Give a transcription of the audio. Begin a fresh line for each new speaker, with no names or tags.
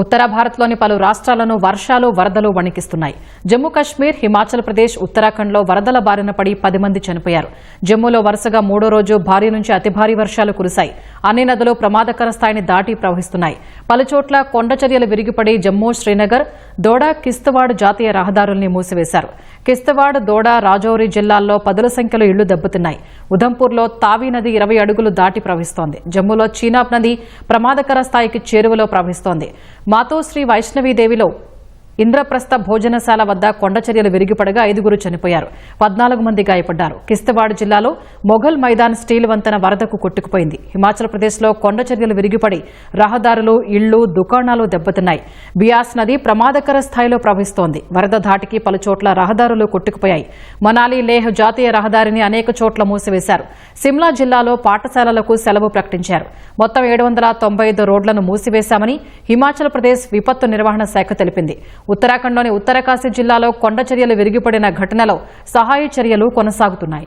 ఉత్తర భారత్లోని పలు రాష్ట్రాలను వర్షాలు వరదలు వణికిస్తున్నాయి. జమ్మూ కశ్మీర్ హిమాచల్ ప్రదేశ్ ఉత్తరాఖండ్లో వరదల బారిన పడి పది మంది చనిపోయారు. జమ్మూలో వరుసగా మూడో రోజు భారీ నుంచి అతి భారీ వర్షాలు కురిశాయి. అన్ని నదులు ప్రమాదకర స్థాయిని దాటి ప్రవహిస్తున్నాయి. పలుచోట్ల కొండ చర్యలు విరిగిపడి జమ్మూ శ్రీనగర్ దోడా కిస్తవాడ్ జాతీయ రహదారుల్ని మూసివేశారు. కిస్తవాడ్ దోడా రాజౌరి జిల్లాల్లో పదుల సంఖ్యలో ఇళ్ళు దెబ్బతిన్నాయి. ఉధంపూర్లో తావీ నది ఇరవై అడుగులు దాటి ప్రవహిస్తోంది. జమ్మూలో చీనాబ్ నది ప్రమాదకర స్థాయికి చేరువలో ప్రవహిస్తోంది. మాతోశ్రీ వైష్ణవీదేవిలో ఇంద్రప్రస్థ భోజనశాల వద్ద కొండచర్యలు విరిగిపడగా ఐదుగురు చనిపోయారు. పద్నాలుగు మంది గాయపడ్డారు. కిస్తవాడ్ జిల్లాలో మొఘల్ మైదాన్ స్టీల్ వంతెన వరదకు కొట్టుకుపోయింది. హిమాచల్ ప్రదేశ్లో కొండచర్యలు విరిగిపడి రహదారులు ఇళ్ళు దుకాణాలు దెబ్బతిన్నాయి. బియాస్ నది ప్రమాదకర స్థాయిలో ప్రవహిస్తోంది. వరద ధాటికి పలుచోట్ల రహదారులు కొట్టుకుపోయాయి. మనాలి లేహ్ జాతీయ రహదారిని అనేక చోట్ల మూసివేశారు. సిమ్లా జిల్లాలో పాఠశాలలకు సెలవు ప్రకటించారు. మొత్తం ఏడు వందల తొంభై ఐదు రోడ్లను మూసివేశామని హిమాచల్ ప్రదేశ్ విపత్తు నిర్వహణ శాఖ తెలిపింది. ఉత్తరాఖండ్లోని ఉత్తరకాశీ జిల్లాలో కొండ చర్యలు విరిగిపడిన ఘటనలో సహాయ చర్యలు కొనసాగుతున్నాయి.